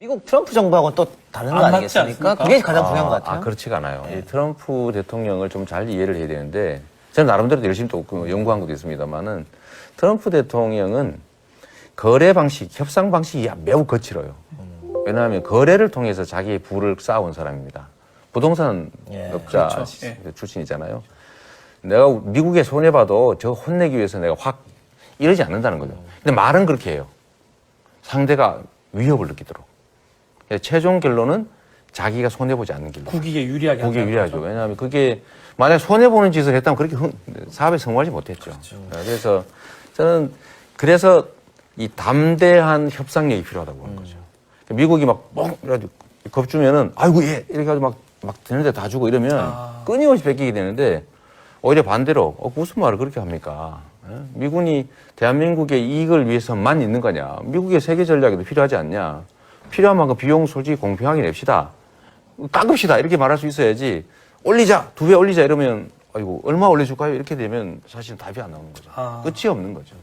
미국 트럼프 정부하고는 또 다른 거 안 맞지 아니겠습니까? 않습니까? 그게 가장 중요한 것 같아요. 아, 그렇지가 않아요. 이 트럼프 대통령을 좀 잘 이해를 해야 되는데, 저는 나름대로 열심히 또 그 연구한 것도 있습니다만은, 트럼프 대통령은 거래 방식, 협상 방식이 매우 거칠어요. 왜냐하면 거래를 통해서 자기의 부를 쌓아온 사람입니다. 부동산 예, 업자 그렇죠. 시- 예. 출신이잖아요. 내가 미국에 손해봐도 저 혼내기 위해서 내가 확 이러지 않는다는 거죠. 근데 말은 그렇게 해요. 상대가 위협을 느끼도록. 그래서 최종 결론은 자기가 손해 보지 않는 길로. 국익에 유리하게 한다는 유리하죠. 거죠. 왜냐하면 그게 만약 손해 보는 짓을 했다면 그렇게 흥- 사업에 성공하지 못했죠. 그렇죠. 네, 그래서 저는 그래서 이 담대한 협상력이 필요하다고 보는 거죠. 미국이 막 뻥! 이래가지고 겁주면은 아이고 예! 이렇게 해가지고 막, 막 되는데 다 주고 이러면 아. 끊임없이 뺏기게 되는데 오히려 반대로 어, 무슨 말을 그렇게 합니까? 예? 미군이 대한민국의 이익을 위해서만 있는 거냐? 미국의 세계 전략에도 필요하지 않냐? 필요한 만큼 비용 솔직히 공평하게 냅시다. 깎읍시다. 이렇게 말할 수 있어야지. 올리자. 두 배 올리자. 이러면 아이고 얼마 올려줄까요? 이렇게 되면 사실 답이 안 나오는 거죠. 아. 끝이 없는 거죠.